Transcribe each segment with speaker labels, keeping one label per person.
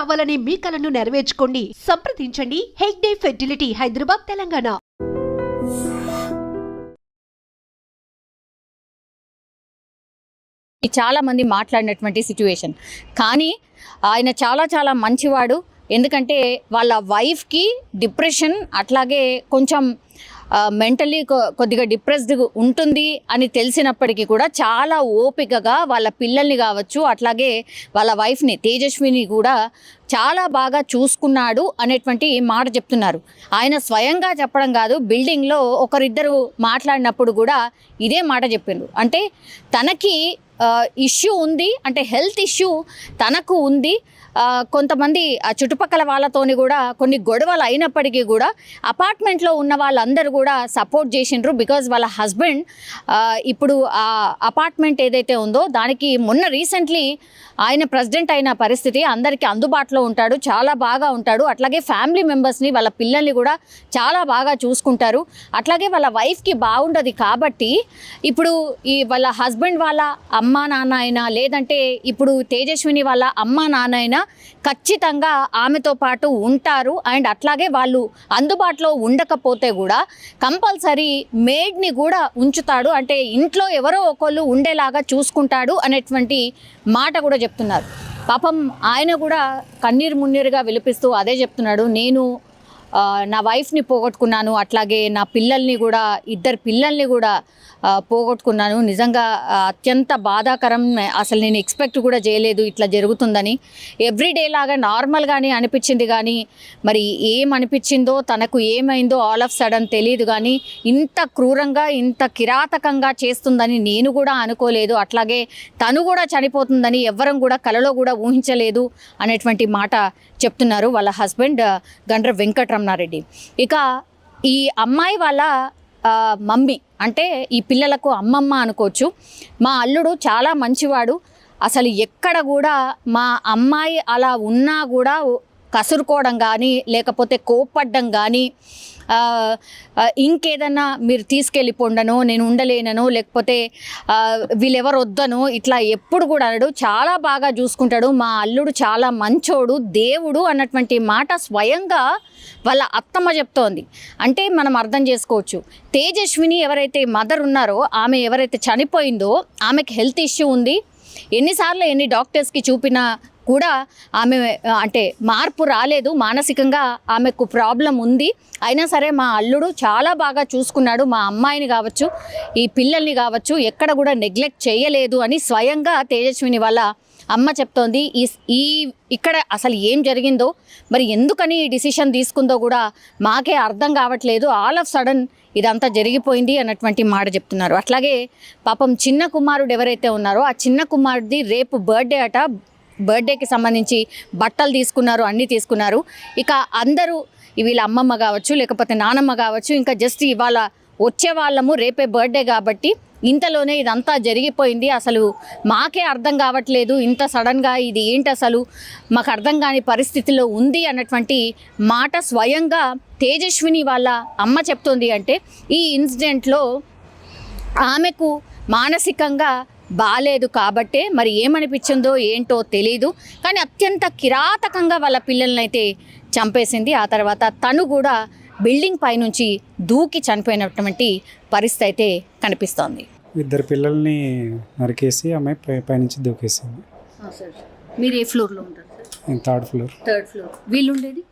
Speaker 1: కావాలనే మీ కలను నెరవేర్చుకోండి. సంప్రదించండి. హెగ్డే ఫెర్టిలిటీ హైదరాబాద్ తెలంగాణ.
Speaker 2: చాలా మంది మాట్లాడినటువంటి సిచ్యువేషన్. కానీ ఆయన చాలా చాలా మంచివాడు. ఎందుకంటే వాళ్ళ వైఫ్కి డిప్రెషన్ అట్లాగే కొంచెం మెంటలీ కొద్దిగా డిప్రెస్డ్ ఉంటుంది అని తెలిసినప్పటికీ కూడా చాలా ఓపికగా వాళ్ళ పిల్లల్ని కావచ్చు అట్లాగే వాళ్ళ వైఫ్ని తేజస్విని కూడా చాలా బాగా చూసుకున్నాడు అనేటువంటి మాట చెప్తున్నారు. ఆయన స్వయంగా చెప్పడం కాదు బిల్డింగ్లో ఒకరిద్దరు మాట్లాడినప్పుడు కూడా ఇదే మాట చెప్పిండ్రు అంటే తనకి ఇష్యూ ఉంది అంటే హెల్త్ ఇష్యూ తనకు ఉంది. కొంతమంది ఆ చుట్టుపక్కల వాళ్ళతోని కూడా కొన్ని గొడవలు అయినప్పటికీ కూడా అపార్ట్మెంట్లో ఉన్న వాళ్ళందరూ కూడా సపోర్ట్ చేసిండ్రు. బికాజ్ వాళ్ళ హస్బెండ్ ఇప్పుడు ఆ అపార్ట్మెంట్ ఏదైతే ఉందో దానికి మొన్న రీసెంట్లీ ఆయన ప్రెసిడెంట్ అయిన పరిస్థితి అందరికీ అందుబాటులో ఉంటాడు చాలా బాగా ఉంటాడు. అట్లాగే ఫ్యామిలీ మెంబర్స్ని వాళ్ళ పిల్లల్ని కూడా చాలా బాగా చూసుకుంటారు. అట్లాగే వాళ్ళ వైఫ్కి బాగుండదు కాబట్టి ఇప్పుడు ఈ వాళ్ళ హస్బెండ్ వాళ్ళ అమ్మ నాన్న అయినా లేదంటే ఇప్పుడు తేజస్విని వాళ్ళ అమ్మ నాన్న అయినా ఖచ్చితంగా ఆమెతో పాటు ఉంటారు. అండ్ అట్లాగే వాళ్ళు అందుబాటులో ఉండకపోతే కూడా కంపల్సరీ మేడ్ని కూడా ఉంచుతాడు. అంటే ఇంట్లో ఎవరో ఒకళ్ళు ఉండేలాగా చూసుకుంటాడు అనేటువంటి మాట కూడా చెప్తున్నారు. పాపం ఆయన కూడా కన్నీరు మున్నీరుగా విలిపిస్తూ అదే చెప్తున్నాడు నేను నా వైఫ్ని పోగొట్టుకున్నాను అట్లాగే నా పిల్లల్ని కూడా ఇద్దరు పిల్లల్ని కూడా పోగొట్టుకున్నాను. నిజంగా అత్యంత బాధాకరం. అసలు నేను ఎక్స్పెక్ట్ కూడా చేయలేదు ఇట్లా జరుగుతుందని. ఎవ్రీడే లాగా నార్మల్గానే అనిపించింది కానీ మరి ఏం అనిపించిందో తనకు ఏమైందో ఆల్ ఆఫ్ సడన్ తెలియదు కానీ ఇంత క్రూరంగా ఇంత కిరాతకంగా చేస్తుందని నేను కూడా అనుకోలేదు. అట్లాగే తను కూడా చనిపోతుందని ఎవ్వరం కూడా కలలో కూడా ఊహించలేదు అనేటువంటి మాట చెప్తున్నారు వాళ్ళ హస్బెండ్ గండ్ర వెంకటరమణారెడ్డి. ఇక ఈ అమ్మాయి వాళ్ళ మమ్మీ అంటే ఈ పిల్లలకు అమ్మమ్మ అనుకోవచ్చు. మా అల్లుడు చాలా మంచివాడు. అసలు ఎక్కడ కూడా మా అమ్మాయి అలా ఉన్నా కూడా కసురుకోవడం కానీ లేకపోతే కోప్పడ్డం కానీ ఇంకేదన్నా మీరు తీసుకెళ్ళిపోండను నేను ఉండలేనను లేకపోతే వీళ్ళెవరు వద్దను ఇట్లా ఎప్పుడు కూడా అనడు. చాలా బాగా చూసుకుంటాడు. మా అల్లుడు చాలా మంచోడు దేవుడు అన్నటువంటి మాట స్వయంగా వాళ్ళ అత్తమ్మ చెప్తోంది. అంటే మనం అర్థం చేసుకోవచ్చు. తేజస్విని ఎవరైతే మదర్ ఉన్నారో ఆమె ఎవరైతే చనిపోయిందో ఆమెకి హెల్త్ ఇష్యూ ఉంది. ఎన్నిసార్లు ఎన్ని డాక్టర్స్కి చూపినా కూడా ఆమె అంటే మార్పు రాలేదు. మానసికంగా ఆమెకు ప్రాబ్లం ఉంది. అయినా సరే మా అల్లుడు చాలా బాగా చూసుకున్నాడు. మా అమ్మాయిని కావచ్చు ఈ పిల్లల్ని కావచ్చు ఎక్కడ కూడా నెగ్లెక్ట్ చేయలేదు అని స్వయంగా తేజస్విని వాళ్ళ అమ్మ చెప్తోంది. ఈ ఈ ఇక్కడ అసలు ఏం జరిగిందో మరి ఎందుకని ఈ డిసిషన్ తీసుకుందో కూడా మాకే అర్థం కావట్లేదు. ఆల్ ఆఫ్ సడన్ ఇదంతా జరిగిపోయింది అన్నటువంటి మాట చెప్తున్నారు. అట్లాగే పాపం చిన్న కుమారుడు ఎవరైతే ఉన్నారో ఆ చిన్న కుమారుడిది రేపు బర్త్డే అట. బర్త్డేకి సంబంధించి బట్టలు తీసుకున్నారు అన్నీ తీసుకున్నారు. ఇక అందరూ వీళ్ళ అమ్మమ్మ కావచ్చు లేకపోతే నానమ్మ కావచ్చు ఇంకా జస్ట్ ఇవాళ వచ్చే వాళ్ళము రేపే బర్త్డే కాబట్టి ఇంతలోనే ఇదంతా జరిగిపోయింది. అసలు మాకే అర్థం కావట్లేదు ఇంత సడన్గా ఇది ఏంటి అసలు మాకు అర్థం కాని పరిస్థితిలో ఉంది అన్నటువంటి మాట స్వయంగా తేజస్విని వాళ్ళ అమ్మ చెప్తోంది. అంటే ఈ ఇన్సిడెంట్లో ఆమెకు మానసికంగా బాలేదు కాబట్టే మరి ఏమనిపించిందో ఏంటో తెలియదు కానీ అత్యంత కిరాతకంగా వాళ్ళ పిల్లల్ని అయితే చంపేసింది. ఆ తర్వాత తను కూడా బిల్డింగ్ పైనుంచి దూకి చనిపోయినటువంటి పరిస్థితి అయితే కనిపిస్తోంది.
Speaker 3: ఇద్దరు పిల్లల్ని నరికేసి ఆమె పై పైనుంచి దూకేసింది.
Speaker 2: మీరు ఏ ఫ్లోర్లో ఉంటారు
Speaker 3: థర్డ్ ఫ్లోర్.
Speaker 2: Third floor. వీళ్ళు ఉండేది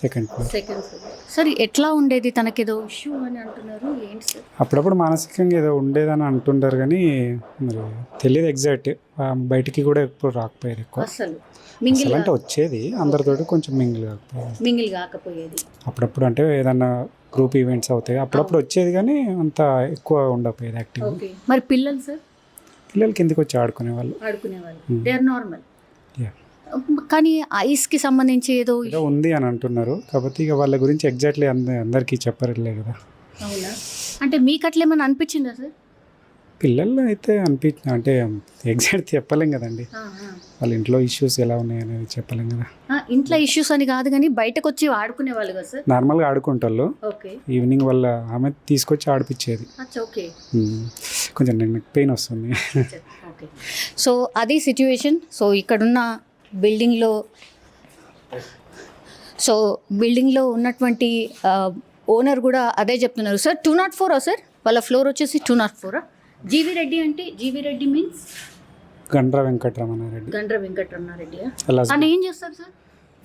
Speaker 3: సెకండ్ ఫ్లోర్.
Speaker 2: Second floor. సరే ఎట్లా ఉండేది? తనకేదో ఇష్యూ అని అంటున్నారు. ఏంటి సార్?
Speaker 3: అప్పుడప్పుడు మానసికంగా ఏదో ఉండేదని అంటుంటారు కానీ మరి తెలియదు ఎగ్జాక్ట్. బయటికి కూడా ఎప్పుడు రాకపోయేది ఎక్కువ.
Speaker 2: అసలు మింగిల్
Speaker 3: అంటే వచ్చేది. అందరితోటి కొంచెం మింగిల్ కాకపోయేది.
Speaker 2: మింగిల్ కాకపోయేది.
Speaker 3: అప్పుడప్పుడు అంటే ఏదన్నా గ్రూప్ ఈవెంట్స్ అవుతాయి. అప్పుడప్పుడు వచ్చేది కానీ అంత ఎక్కువ ఉండకపోయేది యాక్టివ్
Speaker 2: మరి పిల్లలు సార్?
Speaker 3: పిల్లలు కిందికి వచ్చి ఆడుకునేవాళ్ళు.
Speaker 2: ఆడుకునేవాళ్ళు. They are normal. కానీ ఐస్కి సంబంధించి ఏదో
Speaker 3: ఉంది అని అంటున్నారు. కాకపోతే ఇక వాళ్ళ గురించి ఎగ్జాక్ట్లీ అంద అందరికీ చెప్పరులే కదా.
Speaker 2: అవునా? అంటే మీకు అట్లా ఏమైనా అనిపించిందా సార్?
Speaker 3: పిల్లలు అయితే అనిపి అంటే ఎగ్జాక్ట్ చెప్పలేం కదండి. వాళ్ళ ఇంట్లో ఇష్యూస్ ఎలా ఉన్నాయి అనేది చెప్పలేం కదా.
Speaker 2: ఇంట్లో ఇష్యూస్ అని కాదు కానీ బయటకు వచ్చి ఆడుకునే వాళ్ళు కదా సార్?
Speaker 3: నార్మల్గా ఆడుకుంటాళ్ళు. ఈవినింగ్ వాళ్ళ ఆమె తీసుకొచ్చి ఆడిపించేది. కొంచెం నాకు పెయిన్ వస్తుంది.
Speaker 2: సో అది సిచ్యువేషన్ సో ఇక్కడున్న బిల్డింగ్లో సో బిల్డింగ్లో ఉన్నటువంటి ఓనర్ కూడా అదే చెప్తున్నారు. సార్ టూ నాట్ ఫోరా సార్? వాళ్ళ ఫ్లోర్ వచ్చేసి టూ నాట్ ఫోరా? జీవి రెడ్డి అంటే జీవి రెడ్డి మీన్స్?
Speaker 3: గండ్ర వెంకటరమణారెడ్డి
Speaker 2: గండ్ర వెంకటరమణారెడ్డి
Speaker 3: అలా
Speaker 2: తను ఏం చేస్తారు సార్?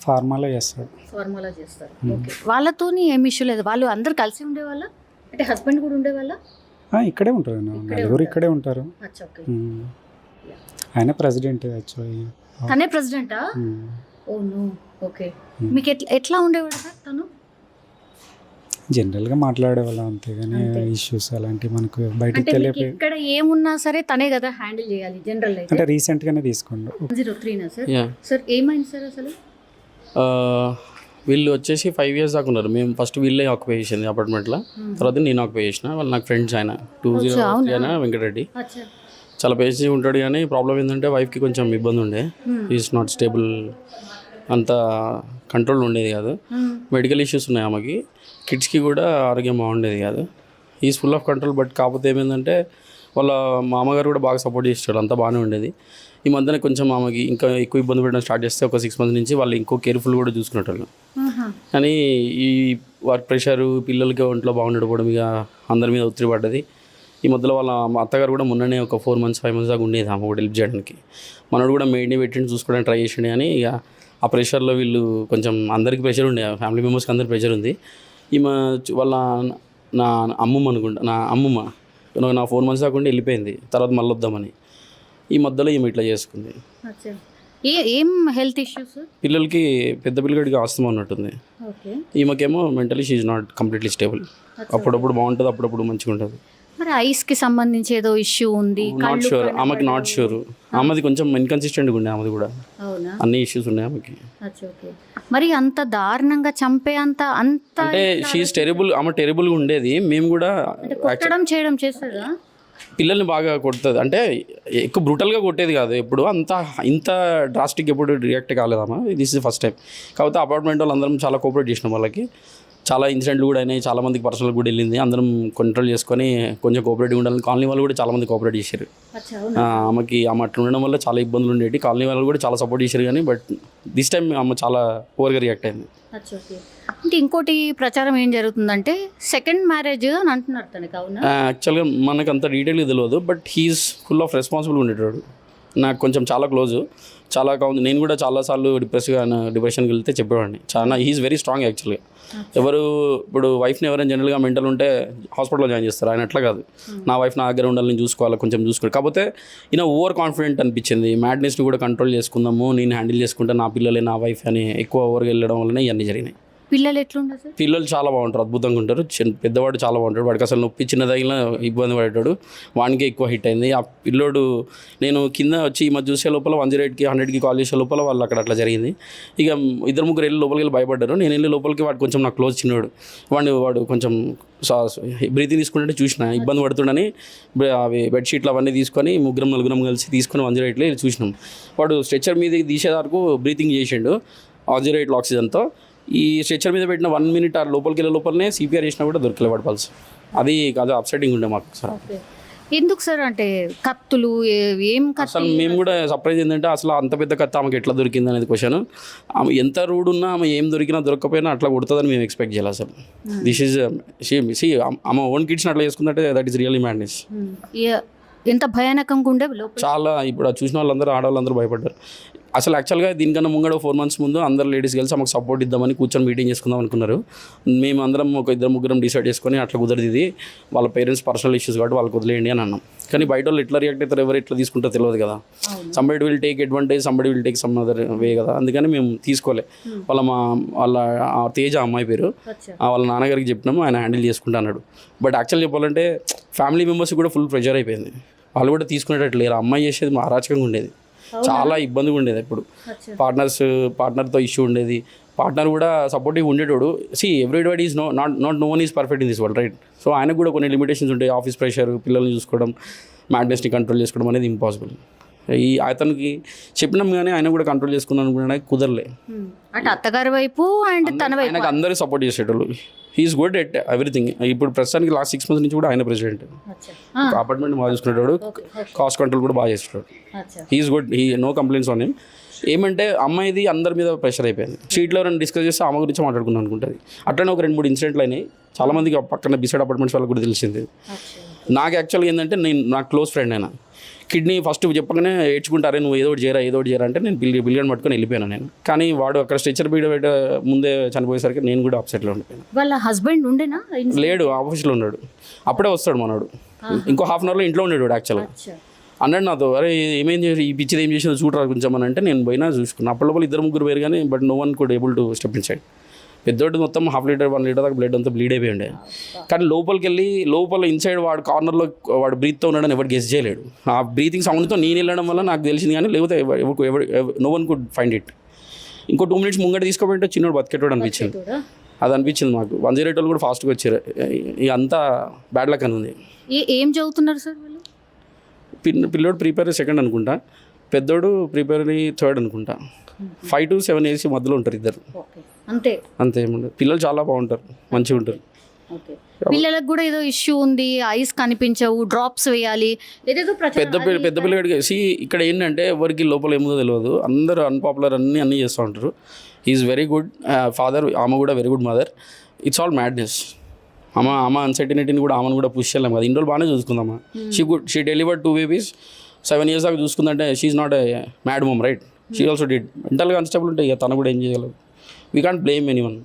Speaker 3: ఫార్మాలో చేస్తాడు
Speaker 2: ఫార్ములా చేస్తారు. ఓకే. వాళ్ళతోని ఏం ఇష్యూ లేదు. వాళ్ళు అందరు కలిసి ఉండేవాళ్ళ? అంటే హస్బెండ్ కూడా ఉండేవాళ్ళ?
Speaker 3: ఇక్కడే ఉంటారు నలుగురు ఇక్కడే ఉంటారు. ఆయన ప్రెసిడెంట్ యాక్చువల్లీ
Speaker 2: తనే ప్రెసిడెంటా? Oh no. ఓకే. మీకు ఎట్లా ఎట్లా ఉండేవాడు సార్ తను?
Speaker 3: జనరల్గా మాట్లాడే వాళ్ళం అంతేగాని
Speaker 2: అంతే.
Speaker 3: ఇష్యూస్ అలాంటివి మనకు బయటకు తెలియపోయి
Speaker 2: ఇక్కడ ఏమున్నా సరే తనే కదా హ్యాండిల్ చేయాలి జనరల్ అయితే.
Speaker 3: అంటే రీసెంట్గానే తీసుకోండు
Speaker 2: జీరో త్రీనా సార్? సార్ ఏమైంది సార్ అసలు?
Speaker 4: వీళ్ళు వచ్చేసి ఫైవ్ ఇయర్స్ దాకా ఉన్నారు. మేము ఫస్ట్ వీళ్ళే ఆక్యుపై చేసింది అపార్ట్మెంట్లో. తర్వాత నేను ఆక్యుపై చేసిన. వాళ్ళు నాకు ఫ్రెండ్స్ ఆయన టూ జీరో ఆయన వెంకటరెడ్డి.
Speaker 2: అచ్చా.
Speaker 4: చాలా పేసి ఉంటాడు కానీ ప్రాబ్లం ఏంటంటే వైఫ్కి కొంచెం ఇబ్బంది ఉండే ఈజ్ నాట్ స్టేబుల్ అంత కంట్రోల్ ఉండేది కాదు. మెడికల్ ఇష్యూస్ ఉన్నాయి ఆమెకి. కిడ్స్కి కూడా ఆరోగ్యం బాగుండేది కాదు. Is full of control but కాకపోతే ఏమైందంటే వాళ్ళ మామగారు కూడా బాగా సపోర్ట్ చేస్తాడు అంతా బాగానే ఉండేది. ఈ మధ్యన కొంచెం ఆమెకి ఇంకా ఎక్కువ ఇబ్బంది పెట్టడం స్టార్ట్ చేస్తే ఒక సిక్స్ మంత్స్ నుంచి వాళ్ళు ఇంకో కేర్ఫుల్ కూడా చూసుకునేటోళ్ళు. కానీ ఈ వర్క్ ప్రెషర్ పిల్లలకి ఒంట్లో బాగుండకపోవడం ఇక అందరి మీద ఒత్తిడి పడ్డది. ఈ మధ్యలో వాళ్ళ మా అత్తగారు కూడా మొన్ననే ఒక ఫోర్ మంత్స్ ఫైవ్ మంత్స్ దాకా ఉండేది ఆమె కూడా హెల్ప్ చేయడానికి. మనోడు కూడా మెయిడ్ని పెట్టిండి చూసుకోవడానికి ట్రై చేసిండు కానీ ఇక ఆ ప్రెషర్లో వీళ్ళు కొంచెం అందరికి ప్రెషర్ ఉండే ఫ్యామిలీ మెంబర్స్కి అందరికి ప్రెషర్ ఉంది. ఈమె వాళ్ళ నా అమ్మమ్మ అనుకుంటా నా అమ్మమ్మ. నా ఫోర్ మంత్స్ దాకా ఉండి వెళ్ళిపోయింది తర్వాత మళ్ళీ వద్దామని. ఈ మధ్యలో ఈమె ఇట్లా చేసుకుంది.
Speaker 2: ఏ ఏం హెల్త్ ఇష్యూస్
Speaker 4: పిల్లలకి పెద్ద పిల్లగాడికి ఆస్తమా ఉన్నట్టుంది ఈమెకేమో mentally she's not completely stable అప్పుడప్పుడు బాగుంటుంది అప్పుడప్పుడు మంచిగా ఉంటుంది
Speaker 2: మరి ఐస్కి సంబంధించి ఏదో ఇష్యూ ఉంది
Speaker 4: నాట్ షూర్. ఆమెకి నాట్ షూర్ ఆమెది కొంచెం ఇన్కన్సిస్టెంట్గా ఉండే ఆమెది కూడా.
Speaker 2: అవునా?
Speaker 4: అన్ని ఇష్యూస్ ఉన్నాయి ఆమెకి.
Speaker 2: మరి అంత దారుణంగా చంపే అంత అంత
Speaker 4: అంటే షీఈస్ టెరబుల్ ఆమె టెరబుల్గా ఉండేది. మేము కూడా
Speaker 2: కొట్టడం చేయడం చేస్తుందా
Speaker 4: పిల్లల్ని బాగా కొడుతుంది. అంటే ఎక్కువ బ్రూటల్గా కొట్టేది కాదు ఎప్పుడు. అంత ఇంత డ్రాస్టిక్ ఎప్పుడు రియాక్ట్ కాలేదమ్మా దిస్ ఇస్ ఫస్ట్ టైం కాకపోతే అపార్ట్మెంట్ వాళ్ళు అందరం చాలా కోఆపరేట్ చేసినాం వాళ్ళకి. చాలా ఇన్సిడెంట్లు కూడా అయినాయి. చాలా మందికి పర్సనల్ కూడా వెళ్ళింది. అందరం కంట్రోల్ చేసుకొని కొంచెం కోఆపరేటివ్ ఉండాలని కాలనీ వాళ్ళు కూడా చాలా మంది కోఆపరేట్ చేశారు. ఆమెకి ఆమె అట్లా ఉండడం వల్ల చాలా ఇబ్బందులు ఉండేవి కాలనీ వాళ్ళు కూడా చాలా సపోర్ట్ చేశారు కానీ బట్ దిస్ టైం ఆమె చాలా ఓవర్గా రియాక్ట్ అయింది.
Speaker 2: అంటే ఇంకోటి ప్రచారం ఏం జరుగుతుందంటే సెకండ్ మ్యారేజ్ అని అంటున్నారు తనకి అవునా?
Speaker 4: యాక్చువల్గా మనకు అంత డీటెయిల్గా తెలియదు but he's full of responsible ఉండేటాడు. నాకు కొంచెం చాలా క్లోజ్. చాలా కౌంది నేను కూడా చాలాసార్లు డిప్రెస్గా డిప్రెషన్కి వెళ్తే చెప్పేవాడిని. చాలా హీఈస్ వెరీ స్ట్రాంగ్ యాక్చువల్గా. ఎవరు ఇప్పుడు వైఫ్ని ఎవరైనా జనరల్గా మెంటల్ ఉంటే హాస్పిటల్లో జాయిన్ చేస్తారు. ఆయన అట్లా కాదు. నా వైఫ్ నా దగ్గర ఉండాలని చూసుకోవాలి కొంచెం చూసుకోవాలి. కాకపోతే ఈయన ఓవర్ కాన్ఫిడెంట్ అనిపించింది. మ్యాడ్నెస్ని కూడా కంట్రోల్ చేసుకుందాము నేను హ్యాండిల్ చేసుకుంటే నా పిల్లలే నా వైఫ్ అని ఎక్కువ ఓవర్గా వెళ్ళడం వల్లనే ఇవన్నీ జరిగినాయి.
Speaker 2: పిల్లలు ఎట్లుండదు సార్?
Speaker 4: పిల్లలు చాలా బాగుంటారు అద్భుతంగా ఉంటారు. చిన్న పెద్దవాడు చాలా బాగుంటాడు. వాడికి అసలు నొప్పి చిన్న తగిలిన ఇబ్బంది పడేటాడు. వానికే ఎక్కువ హిట్ అయింది. ఆ పిల్లోడు నేను కింద వచ్చి ఈ మధ్య చూసే లోపల వన్ జీరో ఎయిట్కి హండ్రెడ్కి కాల్ చేసే లోపల వాళ్ళు అక్కడ అట్లా జరిగింది. ఇక ఇద్దరు ముగ్గురు వెళ్ళి లోపలికి వెళ్ళి భయపడ్డారు. నేను వెళ్ళి లోపలికి వాడు కొంచెం నాకు క్లోజ్ చిన్నవాడు వాడు వాడు కొంచెం బ్రీతింగ్ తీసుకుంటే చూసిన ఇబ్బంది పడుతుండని అవి బెడ్షీట్లు అవన్నీ తీసుకొని ముగ్గురం నలుగురం కలిసి తీసుకొని వన్ జీరో ఎయిట్లో వెళ్ళి చూసినాం. వాడు స్ట్రెచ్చర్ మీద తీసే వరకు బ్రీతింగ్ చేసిండు. వన్ జీరో ఎయిట్లో ఆక్సిజన్తో ఈ స్ట్రెచ్చర్ మీద పెట్టిన వన్ మినిట్ ఆ లోపలికి వెళ్ళే లోపలనే సిపిఆర్ చేసినా కూడా దొరకలే వాడు పల్స్ అది అది అప్సెటింగ్ ఉండే మాకు సార్.
Speaker 2: ఎందుకు సార్ అంటే కత్తులు ఏ-
Speaker 4: అసలు మేము కూడా సర్ప్రైజ్ ఏంటంటే అసలు అంత పెద్ద కత్తి ఆమెకి ఎట్లా దొరికింది అనేది క్వశ్చన్ ఆమె ఎంత రూడ్ ఉన్నా ఆమె ఏం దొరికినా దొరకపోయినా అట్లా కొడుతుందని మేము ఎక్స్పెక్ట్ చేయాలి అసలు దిస్ ఈజ్ సి ఆమె ఓన్ కిడ్స్ని అట్లా చేసుకుందంటే దట్ ఈస్ రియల్లీ మ్యాడ్నెస్
Speaker 2: ఎంత భయానకంగా ఉండే
Speaker 4: చాలా ఇప్పుడు చూసిన వాళ్ళందరూ ఆడవాళ్ళందరూ భయపడ్డారు. అసలు యాక్చువల్గా దీనికన్నా ముంగడ ఫోర్ మంత్స్ ముందు అందరు లేడీస్ కలిసి మాకు సపోర్ట్ ఇద్దామని కూర్చొని మీటింగ్ చేసుకుందాం అనుకున్నారు. మేము అందరం ఒక ఇద్దరు ముగ్గురం డిసైడ్ చేసుకొని అట్లా కుదరదు. ఇది వాళ్ళ పేరెంట్స్ పర్సనల్ ఇష్యూస్ కాబట్టి వాళ్ళకి వదిలేయండి అని అన్నాం. కానీ బయట వాళ్ళు ఎట్లా రియాక్ట్ అవుతారు ఎవరు ఎట్లా తీసుకుంటారో తెలియదు కదా. Somebody will take advantage somebody will take some other way కదా. అందుకని మేము తీసుకోలే. వాళ్ళ మా వాళ్ళ తేజ అమ్మాయి పేరు. వాళ్ళ నాన్నగారికి చెప్పినాము ఆయన హ్యాండిల్ చేసుకుంటా అన్నాడు. బట్ యాక్చువల్ చెప్పాలంటే ఫ్యామిలీ మెంబర్స్ కూడా ఫుల్ ప్రెషర్ అయిపోయింది. వాళ్ళు కూడా తీసుకునేటట్లు లేరు. ఆ అమ్మాయి చేసేది అరాచకంగా ఉండేది. చాలా ఇబ్బందిగా ఉండేది
Speaker 2: అచ్చా.
Speaker 4: పార్ట్నర్స్ పార్ట్నర్తో ఇష్యూ ఉండేది. పార్ట్నర్ కూడా supportive ఉండేటోడు. See everybody is no not not no one is perfect in this world right? So ఆయనకు కూడా కొన్ని లిమిటేషన్స్ ఉంటాయి. ఆఫీస్ ప్రెషర్ పిల్లల్ని చూసుకోవడం మ్యాడ్నెస్ని కంట్రోల్ చేసుకోవడం అనేది ఇంపాసిబుల్. ఈ అతనికి చెప్పినాం కానీ ఆయన కూడా కంట్రోల్ చేసుకున్నాను అనుకున్నాడు కుదరలే.
Speaker 2: అటు అత్తగారి వైపు అండ్ తన వైపు
Speaker 4: ఆయనకు అందరూ సపోర్ట్ చేసేటోళ్ళు. హీఈస్ గుడ్ ఎట్ ఎవ్రీథింగ్ ఇప్పుడు ప్రస్తుతానికి లాస్ట్ సిక్స్ మంత్స్ నుంచి కూడా ఆయన ప్రెసిడెంట్ అపార్ట్మెంట్ బాగా చూసుకునేటోడు.
Speaker 2: ఓకే
Speaker 4: కాస్ట్ కంట్రోల్ కూడా బాగా
Speaker 2: అచ్చా.
Speaker 4: He's good he no complaints on him ఏమంటే అమ్మాయిది అందరి మీద ప్రెషర్ అయిపోయింది. స్ట్రీట్లో ఎవరైనా డిస్కస్ చేస్తే ఆమె గురించి మాట్లాడుకుందాం అనుకుంటుంది. అట్లనే ఒక రెండు మూడు ఇన్సిడెంట్లు అయినాయి. చాలా మందికి ఆ పక్కన బిసైడ్ అపార్ట్మెంట్స్ వాళ్ళకి కూడా తెలిసింది. నాకు యాక్చువల్గా ఏంటంటే నేను నాకు క్లోజ్ ఫ్రెండ్ అయినా. కిడ్నీ ఫస్ట్ చెప్పగానే ఏడ్చుకుంటారే నువ్వు ఏదో ఒకటి చేయరా ఏదో ఒకటి చేయరా అంటే నేను బిల్ బిలియన్ పట్టుకొని వెళ్ళిపోయాను నేను. కానీ వాడు అక్కడ స్ట్రెచర్ బీడ ముందే చనిపోయేసరికి నేను కూడా అప్సెట్లో ఉండిపోయాను.
Speaker 2: వాళ్ళ హస్బెండ్ ఉండేనా?
Speaker 4: లేడు ఆఫీస్లో ఉన్నాడు. అప్పుడే వస్తాడు మనోడు. ఇంకో హాఫ్ అన్ అవర్లో ఇంట్లో ఉండేడు యాక్చువల్గా అన్నాడు నాతో అరే ఏమేం చేసి ఈ పిచ్చిది ఏం చేసిందో చూడరా కొంచెం అని అంటే నేను పోయినా చూసుకున్నా. అప్పటి లోపల ఇద్దరు ముగ్గురు వేరు కానీ but no one could able to step inside పెద్దోడు మొత్తం హాఫ్ లీటర్ వన్ లీటర్ దాకా బ్లడ్ అంతా బ్లీడ్ అయిపోయి ఉండే. కానీ లోపలికి వెళ్ళి లోపల ఇన్సైడ్ వాడు కార్నర్లో వాడు బ్రీత్తో ఉన్నాడని ఎవరు గెస్ చేయలేడు. ఆ బ్రీతింగ్ సౌండ్తో నేను వెళ్ళడం వల్ల నాకు తెలిసింది కానీ లేకపోతే ఎవరు no one could find it ఇంకో టూ మినిట్స్ ముంగట తీసుకోబోయింటే చిన్నోడు బతికేటోడు అనిపించింది. అది అనిపించింది మాకు. వన్ జీరో ఎయిట్ వాళ్ళు కూడా ఫాస్ట్గా వచ్చారు. ఇక అంతా బ్యాడ్ లక్ అని ఉంది.
Speaker 2: ఏ చదువుతున్నారు సార్
Speaker 4: పిల్లోడు ప్రిపేర్ సెకండ్ అనుకుంటా. పెద్దోడు ప్రిపేర్ థర్డ్ అనుకుంటా. ఫైవ్ టు సెవెన్ ఏసీ మధ్యలో ఉంటారు ఇద్దరు.
Speaker 2: ఓకే. అంతే?
Speaker 4: అంతే ఏముండదు. పిల్లలు చాలా బాగుంటారు. మంచిగా ఉంటారు.
Speaker 2: పిల్లలకు కూడా ఏదో ఇష్యూ ఉంది ఐస్ కనిపించవు డ్రాప్స్ వేయాలి ఏదేదో
Speaker 4: పెద్ద పిల్ల పెద్ద పిల్లడికి సి ఇక్కడ ఏంటంటే ఎవరికి లోపల ఏముందో తెలియదు అందరూ అన్పాపులర్ అన్ని అన్నీ చేస్తూ ఉంటారు. ఈజ్ వెరీ గుడ్ ఫాదర్ ఆమె కూడా very good mother it's all madness ఆమె ఆమె అన్సర్టినిటీని కూడా ఆమెను కూడా పుష్ చేయలేము కదా. రోజులు బాగానే చూసుకుందామా? She good she deliver two babies seven years దాకా చూసుకుందంటే she not a mad mom right she also did మెంటల్గా అన్స్టేబుల్ ఉంటే ఇక తను కూడా ఏం చేయగలదు. We can't blame anyone